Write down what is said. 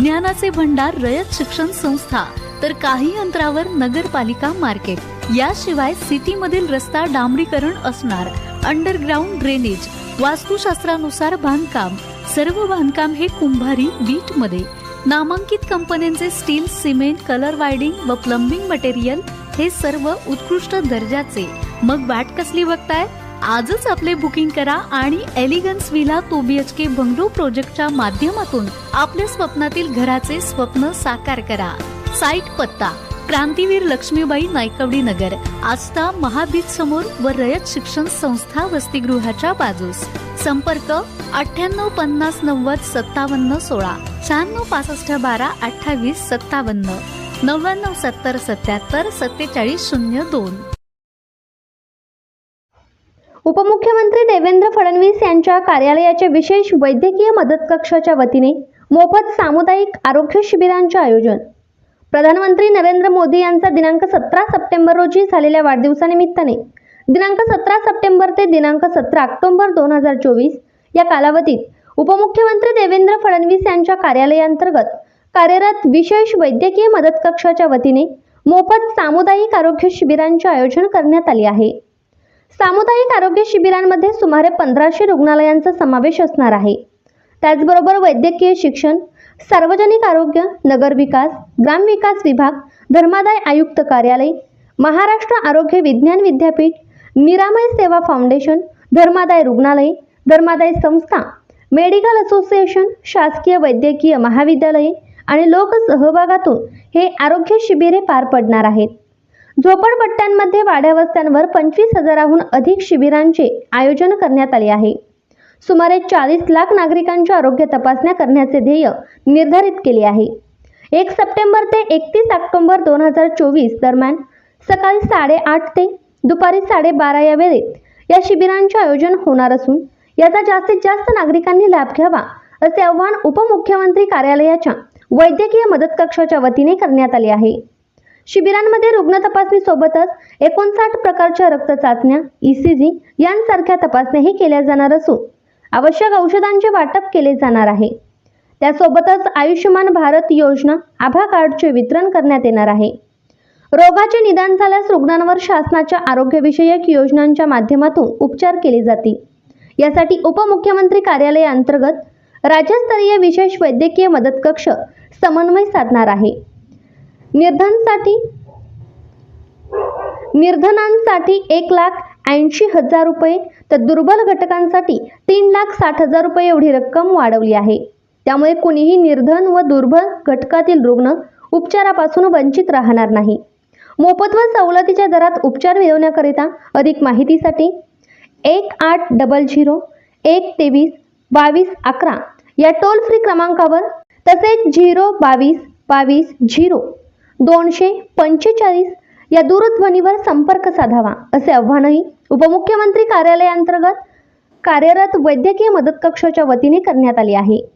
ज्ञानाचे भंडार रयत शिक्षण संस्था तर काही अंतरावर नगरपालिका मार्केट. याशिवाय सिटीमधील रस्ता डांबरीकरण असणार. अंडरग्राऊंड ड्रेनेज वास्तुशास्त्रानुसार बांधकाम. सर्व बांधकाम हे कुंभारी वीटमध्ये नामांकित कंपन्यांचे स्टील सिमेंट कलर वायडिंग व प्लंबिंग मटेरियल हे सर्व उत्कृष्ट दर्जाचे. मग वाट कसली बघताय? आजच आपले बुकिंग करा आणि elegance villa two B H K bungalow प्रोजेक्टच्या माध्यमातून आपल्या स्वप्नातील घराचे स्वप्न साकार करा. साईट पत्ता क्रांतीवीर लक्ष्मीबाई नायकवडी नगर आस्था महाबीज समोर व रयत शिक्षण संस्था वसतिगृहाच्या बाजूस. संपर्क अठ्ठ्याण्णव पन्नास नव्वद सत्तावन्न सोळा शहाण्णव पासष्ट बारा अठ्ठावीस सत्तावन्न नव्याण्णव सत्तर सत्याहत्तर सत्तेचाळीस शून्य दोन. उपमुख्यमंत्री देवेंद्र फडणवीस यांच्या कार्यालयाचे विशेष वैद्यकीय मदत कक्षाच्या वतीने मोफत सामुदायिक आरोग्य शिबिरांचे आयोजन. प्रधानमंत्री नरेंद्र मोदी यांचा दिनांक सतरा सप्टेंबर रोजी झालेल्या वाढदिवसानिमित्ताने दिनांक सतरा सप्टेंबर ते दिनांक सतरा ऑक्टोबर दोन हजार चोवीस या कालावधीत उपमुख्यमंत्री देवेंद्र फडणवीस यांच्या कार्यालयांतर्गत कार्यरत विशेष वैद्यकीय मदत कक्षाच्या वतीने मोफत सामुदायिक आरोग्य शिबिरांचे आयोजन करण्यात आले आहे. सामुदायिक आरोग्य शिबिरांमध्ये सुमारे पंधराशे रुग्णालयांचा समावेश असणार आहे. त्याचबरोबर वैद्यकीय शिक्षण सार्वजनिक आरोग्य नगरविकास ग्रामविकास विभाग धर्मादाय आयुक्त कार्यालय महाराष्ट्र आरोग्य विज्ञान विद्यापीठ निरामय सेवा फाउंडेशन धर्मादाय रुग्णालय धर्मादाय संस्था मेडिकल असोसिएशन शासकीय वैद्यकीय महाविद्यालये आणि लोकसहभागातून हे आरोग्य शिबिरे पार पडणार आहेत. झोपडपट्ट्यांमध्ये वाड्या वस्त्यांवर पंचवीस हजाराहून अधिक शिबिरांचे आयोजन करण्यात आले आहे. सुमारे चाळीस लाख नागरिकांच्या आरोग्य तपासण्या करण्याचे ध्येय निर्धारित केले आहे. एक सप्टेंबर ते एकतीस ऑक्टोबर दोन हजार चोवीस दरम्यान सकाळी साडेआठ ते दुपारी साडेबारा या वेळेत या शिबिरांचे आयोजन होणार असून याचा जास्तीत जास्त नागरिकांनी लाभ घ्यावा असे आव्हान उपमुख्यमंत्री कार्यालयाच्या वैद्यकीय मदत कक्षाच्या वतीने करण्यात आले आहे. शिबिरांमध्ये रुग्ण तपासणीसोबतच एकोणसाठ प्रकारच्या रक्त चाचण्या ईसीजी यांसारख्या तपासण्याही केल्या जाणार असून आवश्यक औषधांचे वाटप केले जाणार आहे. त्यासोबतच आयुष्यमान भारत योजना आभा कार्डचे वितरण करण्यात येणार आहे. रोगाचे निदान झाल्यास रुग्णांवर शासनाच्या आरोग्यविषयक योजनांच्या माध्यमातून उपचार केले जातील. यासाठी उपमुख्यमंत्री कार्यालयाअंतर्गत राज्यस्तरीय विशेष वैद्यकीय मदत कक्ष समन्वय साधणार आहे. निर्धनसाठी? निर्धनांसाठी एक लाख ऐंशी हजार रुपये तर दुर्बल घटकांसाठी तीन लाख साठ हजार रुपये एवढी रक्कम वाढवली आहे. त्यामुळे कुणीही निर्धन व दुर्बल घटकातील रुग्ण उपचारापासून वंचित राहणार नाही. मोफत व सवलतीच्या दरात उपचार मिळवण्याकरिता अधिक माहितीसाठी एक आठ डबल झिरो एक तेवीस बावीस अकरा या टोल फ्री क्रमांकावर तसेच झिरो बावीस बावीस झिरो दोनशे पंचेचाळीस या दूरध्वनीवर संपर्क साधावा असे आव्हानही उपमुख्यमंत्री कार्यालयाअंतर्गत कार्यरत वैद्यकीय मदत कक्षाच्या वतीने करण्यात आले आहे.